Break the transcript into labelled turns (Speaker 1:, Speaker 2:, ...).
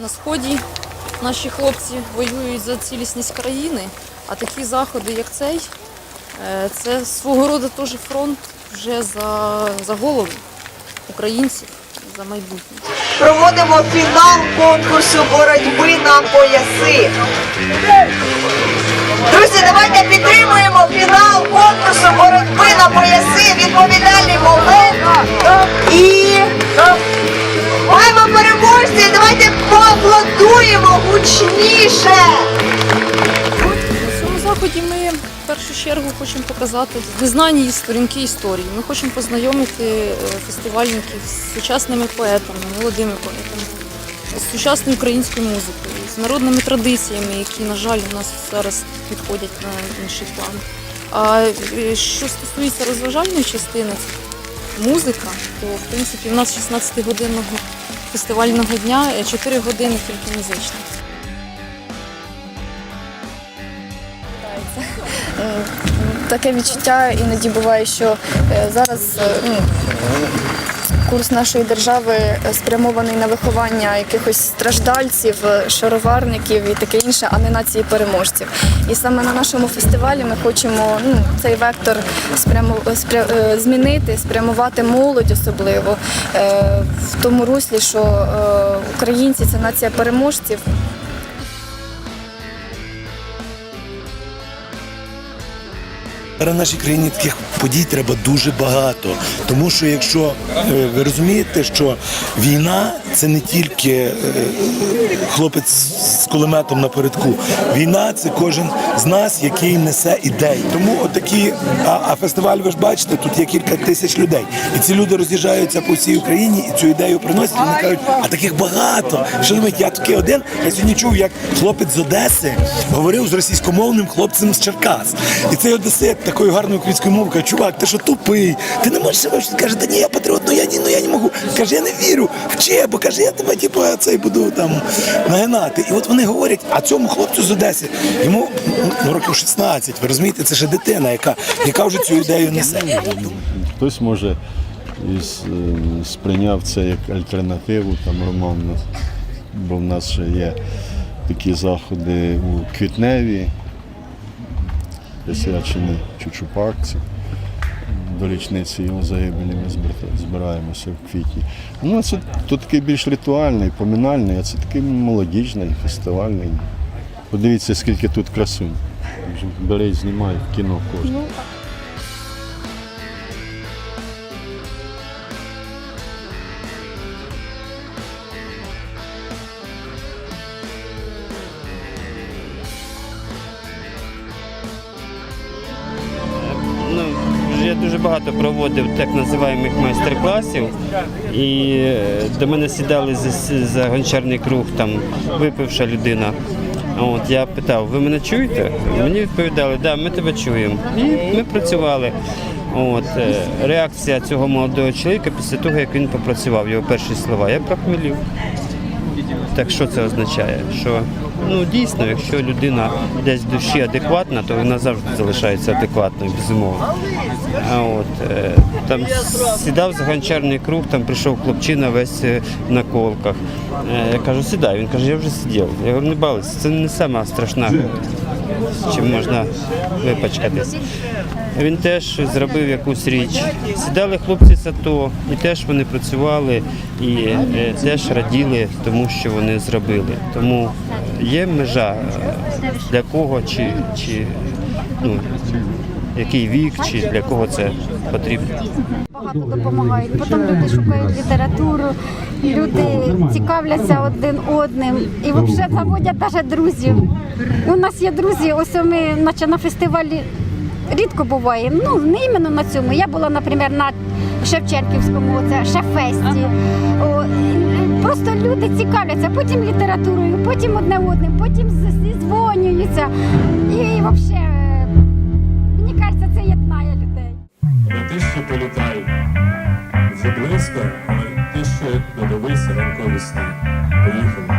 Speaker 1: на сході наші хлопці воюють за цілісність країни, а такі заходи, як цей, е, це свого роду теж фронт вже за, за голову українців, за майбутнє.
Speaker 2: Проводимо фінал конкурсу боротьби на пояси. Друзі, давайте На
Speaker 1: цьому заході ми в першу чергу хочемо показати незнані сторінки історії. Ми хочемо познайомити е, фестивальників з сучасними поетами, молодими поетами, з сучасною українською музикою, з народними традиціями, які, на жаль, у нас зараз відходять на інший план. А е, що стосується розважальної частини, музика, то в принципі в нас 16-годинного фестивального дня 4 години тільки музична.
Speaker 3: Таке відчуття іноді буває, що е, зараз е, ну, курс нашої держави е, спрямований на виховання якихось страждальців, е, шароварників і таке інше, а не нації переможців. І саме на нашому фестивалі ми хочемо ну, цей вектор спрямо, спря, е, змінити, спрямувати молодь особливо е, в тому руслі, що е, українці це нація переможців.
Speaker 4: Зараз в нашій країні таких подій треба дуже багато. Тому що якщо е, ви розумієте, що війна це не тільки е, хлопець з кулеметом напередку. Війна це кожен з нас, який несе ідеї. Тому отакі, а, а фестиваль, ви ж бачите, тут є кілька тисяч людей. І ці люди роз'їжджаються по всій Україні і цю ідею приносять. І вони кажуть, а таких багато. Що думаєте, я такий один. Я сьогодні чув, як хлопець з Одеси говорив з російськомовним хлопцем з Черкас. І цей одесит такою гарною українською мовою каже, чувак, ти що тупий? Ти не можеш себе каже, та ні, я патріот, ну я ні, ну я не можу. Каже, я не вірю. Вчи, бо каже, я тебе типу, цей буду там нагинати. І от вони говорять, а цьому хлопцю з Одеси, йому ну, років 16, ви розумієте, це ще дитина, яка, яка вже цю ідею несе.
Speaker 5: Хтось може е, сприйняв це як альтернативу там роман, бо в нас ще є такі заходи у Квітневі, присвячені Чучупакці. До річниці його загибелі ми збираємося в квітні. Ну, це тут такий більш ритуальний, поминальний, а це такий молодіжний, фестивальний. Подивіться, скільки тут красунь. Беріть, знімай кіно кожен.
Speaker 6: Дуже багато проводив так називаємих майстер-класів. І е, до мене сідали за, за гончарний круг, там випивша людина. От я питав, ви мене чуєте? Мені відповідали, да, ми тебе чуємо. І ми працювали. От е, реакція цього молодого чоловіка після того, як він попрацював, його перші слова, я прохмелів. Так що це означає? Що ну дійсно, якщо людина десь в душі адекватна, то вона завжди залишається адекватною, безумовно. А от е, там сідав за гончарний круг, там прийшов хлопчина весь е, на колках. Е, я кажу, сідай. Він каже, я вже сидів. Я говорю, не балися, це не сама страшна, чим можна випачкатись. Він теж зробив якусь річ. Сідали хлопці з АТО, і теж вони працювали і теж раділи тому, що вони зробили. Тому є межа для кого чи, чи ну, який вік, чи для кого це потрібно.
Speaker 7: Багато допомагають. Потім люди шукають літературу, люди цікавляться один одним і взагалі заводять навіть друзів. У нас є друзі, ось ми наче на фестивалі рідко буває. Ну, не іменно на цьому. Я була, наприклад, на Шевченківському, це Шефесті. Просто люди цікавляться, потім літературою, потім одне одним, потім зізвонюються. І взагалі, це єднає людей.
Speaker 8: не те, що політай, вже близько, на ти, що додивись ранкові сни. Поїхали.